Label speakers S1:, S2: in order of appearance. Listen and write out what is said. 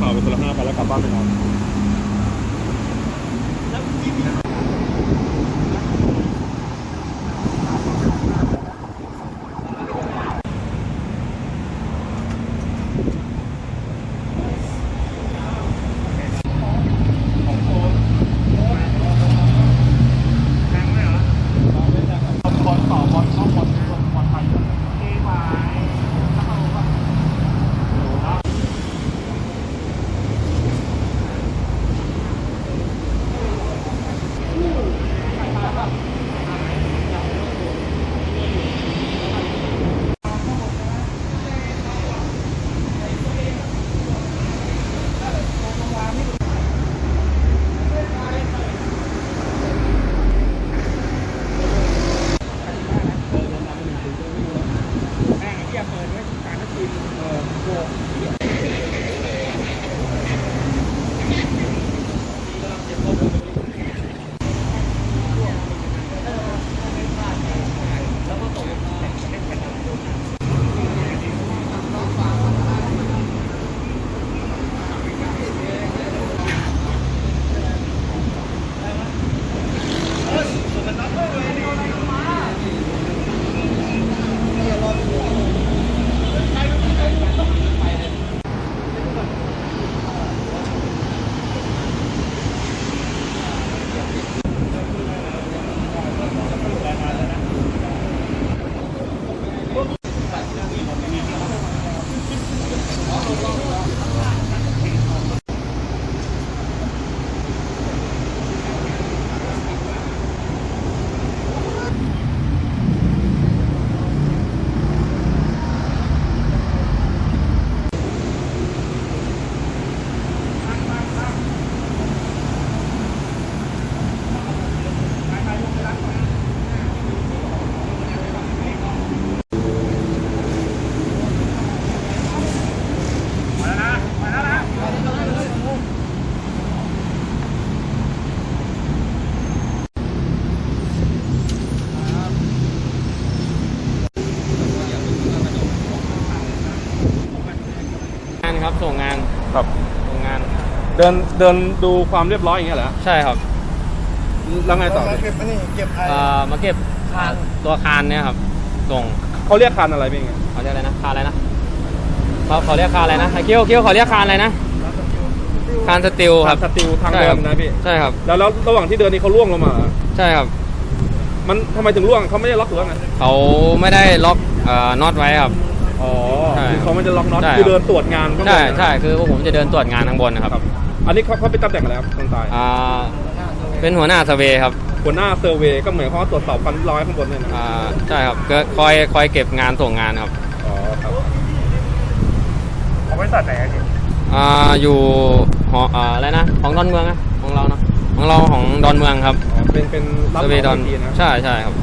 S1: ข่าวไปคนละห้าไปแล้วกลับบ้านไปนอ
S2: น ครับส่งงาน
S1: ครับ
S2: ส่งงาน
S1: เดินเดินดูความเรียบร้อยอย่างเงี้ยเหรอ
S2: ใช่ครับ
S1: แล้วไงต่อ
S3: เก็บอันนี้เก็บไอ้
S2: เอ่อมาเก็บคานตัวคานเนี่ยครับ ส่ง
S1: เขาเรียกคันอะไรเป็นไง
S2: เขาเรียกอะไรนะคานอะไรนะเขาเขาเรียกคานอะไรนะไอ้เกี้ยวเกี้ยวเขาเรียกคานอะไรนะคานสติลครับ
S1: สติลทาง
S2: ใช่
S1: เดิ
S2: ครั
S1: น
S2: บ
S1: นะพี่
S2: ใช่ครับ
S1: แล้วแล้วระหว่างที่เดินนี่เขาล่วงลงมาเหรอ
S2: ใช่ครับ
S1: มันทำไมถึงล่วงเขาไม่ได้ล็อกหรือว่าไง
S2: เขาไม่ได้ล็อกเอ่อน็อตไว้ครับ
S1: อ๋อ
S2: ใช่
S1: คือเขาไม่ได้ล็อกน็อต
S2: ใช่
S1: คือเดินตรวจงานข้างบน
S2: ใช่
S1: นะ
S2: ใช่คือพวกผมจะเดินตรวจงานข้างบนนะครับ
S1: ครับอันนี้เขาเขาเป็นตำแหน่งอะไรครับคนตาย
S2: อ่าเป็นหัวหน้าสเวย์ครับ
S1: หัวหน้าเซอร์เวย์ก็เหมือนเขามว่าตรวจสอบความเรียบร้อยข้างบนเนี่ยนะ
S2: อ่าใช่ครับก็คอยคอยเก็บงานส่งงานครับ
S1: อ๋อครับ
S3: เอาไว้ตัดไหนอะพี่
S2: อ่าอยู่หออ่าอะไรนะของดอนเมืองนะของเราเนาะของเราของดอนเมืองครับ
S1: อ๋อเป็นเป็นรับ
S2: ส
S1: เห
S2: เว
S1: มา
S2: ย์ดอน
S1: ทีนะครับ
S2: ใช่ใช่ครับ